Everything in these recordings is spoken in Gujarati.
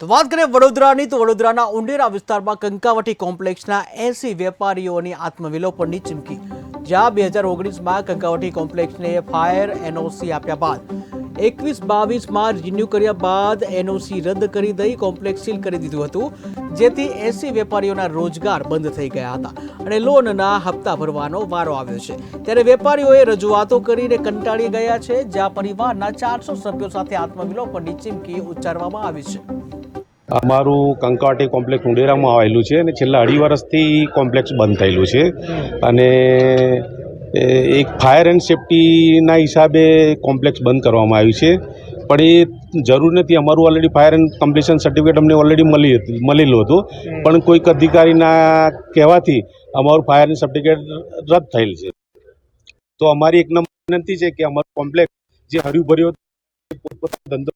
તો વાત કરીએ વડોદરાની, તો વડોદરાના ઉંડેરા વિસ્તારમાં કંકાવટી કોમ્પ્લેક્સના એસી વેપારીઓની આત્મવિલોપનની ચીમકી. જ્યાં બે હજાર ઓગણીસમાં કંકાવટી કોમ્પ્લેક્સને ફાયર એનઓસી આપ્યા બાદ, એકવીસ બાવીસમાં રિન્યૂ કર્યા બાદ એનઓસી રદ કરી દઈ કોમ્પ્લેક્સ સીલ કરી દીધું હતું, જેથી એસી વેપારીઓના રોજગાર બંધ થઈ ગયા હતા અને લોનના હપ્તા ભરવાનો વારો આવ્યો છે. ત્યારે વેપારીઓએ રજૂઆતો કરીને કંટાળી ગયા છે, જ્યાં પરિવારના ચારસો સભ્યો સાથે આત્મવિલોપનની ચીમકી ઉચ્ચારવામાં આવી છે. અમારું કંકાવટી કોમ્પ્લેક્સ ઉંડેરામાં આવેલું છે અને છેલ્લા અઢી વર્ષથી કોમ્પ્લેક્સ બંધ થયેલું છે. અને એક ફાયર એન્ડ સેફટીના હિસાબે કોમ્પ્લેક્સ બંધ કરવામાં આવ્યું છે. પણ એ જરૂર નથી, અમારું already fire and completion certificate અમને ઓલરેડી મળી મળેલું હતું. પણ કોઈક અધિકારીના કહેવાથી અમારું ફાયર એન્ડ સર્ટિફિકેટ રદ થયેલ છે. તો અમારી એક નંબર વિનંતી છે કે અમારું કોમ્પ્લેક્સ જે હર્યું ભર્યું પોતપોતાનો ધંધો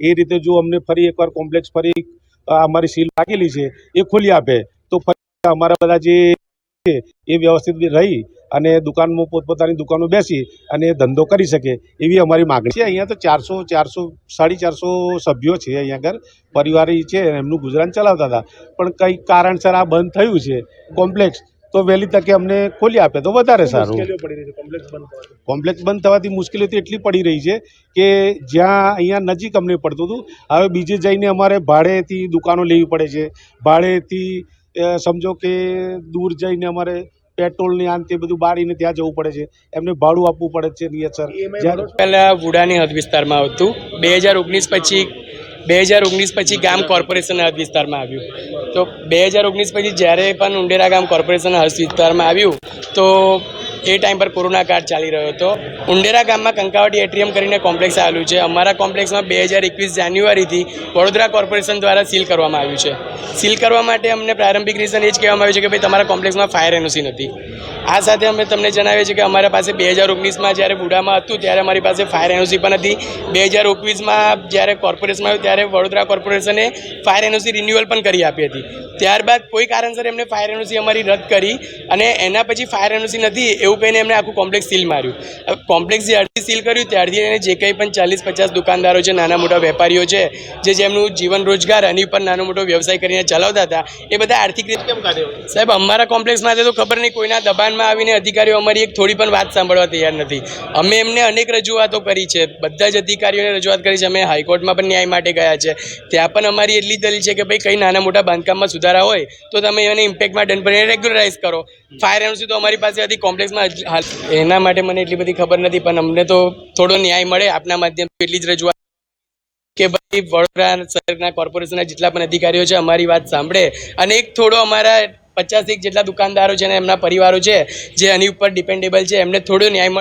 એ રીતે જો અમને ફરી એકવાર કોમ્પ્લેક્સ ફરી અમારી સીલ લાગેલી છે, એ ખોલી આપે, તો ફરી અમારા બધા જે છે, એ વ્યવસ્થિત રહી અને દુકાનમાં પોતપોતાની દુકાનો બેસી અને ધંધો કરી શકે એવી અમારી માગણી છે. અહીંયા તો ચારસો ચારસો, સાડી ચારસો સભ્યો છે અહીંયા આગળ, પરિવારી છે એમનું ગુજરાન ચલાવતા હતા. પણ કંઈક કારણસર આ બંધ થયું છે, કોમ્પ્લેક્સ તો વહેલી તકે અમને ખોલી આપે તો વધારે સારું. કોમ્પ્લેક્સ બંધ થવાથી. મુશ્કેલીઓ તો એટલી પડી રહી છે કે જ્યાં અહીંયા નજીક અમને પડતું હતું હવે બીજે જઈને અમારે ભાડેથી દુકાનો લેવી પડે છે. ભાડેથી સમજો કે દૂર જઈને અમારે પેટ્રોલની આન તે બધું બાળીને ત્યાં જવું પડે છે. એમને ભાડું આપવું પડે છે નિયતસર જ્યારે પહેલાં વુડાની હદ વિસ્તારમાં આવતું બે હજાર ઓગણીસ પછી બે હજાર ઓગણીસ પછી ગામ કોર્પોરેશન હદ વિસ્તારમાં આવ્યું. તો બે હજાર ઓગણીસ પછી જ્યારે પણ ઉંડેરા ગામ કોર્પોરેશન હદ વિસ્તારમાં આવ્યું, તો એ ટાઈમ પર કોરોના કાળ ચાલી રહ્યો હતો. ઉંડેરા ગામમાં કંકાવટી એટીએમ કરીને કોમ્પ્લેક્સ આવેલું છે. અમારા કોમ્પ્લેક્સમાં બે હજાર એકવીસ જાન્યુઆરીથી વડોદરા કોર્પોરેશન દ્વારા સીલ કરવામાં આવ્યું છે. સીલ કરવા માટે અમને પ્રારંભિક રીઝન એ જ કહેવામાં આવ્યું છે કે ભાઈ તમારા કોમ્પ્લેક્સમાં ફાયર એનઓસી નથી. આ સાથે અમે તમને જણાવીએ છીએ કે અમારા પાસે બે હજાર ઓગણીસમાં જ્યારે બુડામાં હતું ત્યારે અમારી પાસે ફાયર એનઓસી પણ હતી. બે હજાર ઓગણીસમાં જ્યારે કોર્પોરેશનમાં આવ્યું ત્યારે વડોદરા કોર્પોરેશને ફાયર એનઓસી રિન્યુઅલ પણ કરી આપી હતી. ત્યારબાદ કોઈ કારણસર એમને ફાયર એનઓસી અમારી રદ કરી અને એના પછી ફાયર એનઓસી નથી એવું કહીને એમને આખું કોમ્પ્લેક્સ સીલ માર્યું. કોમ્પ્લેક્સ કોમ્પ્લેક્સ જ્યારથી સીલ કર્યું, ત્યારથી એને જે કંઈ પણ ચાલીસ પચાસ દુકાનદારો છે, નાના મોટા વેપારીઓ છે, જે જેમનું જીવન રોજગાર અને પર નાનો મોટો વ્યવસાય કરીને ચલાવતા હતા, એ બધા આર્થિક રીતે કેમ કાઢે સાહેબ, અમારા કોમ્પ્લેક્સમાં તો ખબર નહીં, કોઈના દબાણમાં આવીને અધિકારીઓ અમારી એક થોડી પણ વાત સાંભળવા તૈયાર નથી. અમે એમને અનેક રજૂઆતો કરી છે, બધા જ અધિકારીઓને રજૂઆત કરી છે, અમે હાઈકોર્ટમાં પણ ન્યાય માટે ગયા છે. ત્યાં પણ અમારી એટલી દલીલ છે કે ભાઈ, કંઈ નાના મોટા બાંધકામમાં સુધારા હોય, તો તમે એને ઇમ્પેક્ટમાં ડન રેગ્યુલરાઇઝ કરો. ફાયર એનઓસી તો અમારી પાસે હતી કોમ્પ્લેક્સમાં જ એના માટે મને એટલી બધી ખબર નથી, પણ અમને તો થોડો ન્યાય મળે આપના માધ્યમથી એટલી જ રજૂઆત. કે ભાઈ, વડોદરા શહેરના કોર્પોરેશનના જેટલા પણ અધિકારીઓ છે, અમારી વાત સાંભળે. અને એક થોડો અમારા પચાસ એક જેટલા દુકાનદારો છે અને એમના પરિવારો છે, જે આની ઉપર ડિપેન્ડેબલ છે, એમને થોડો ન્યાય મળે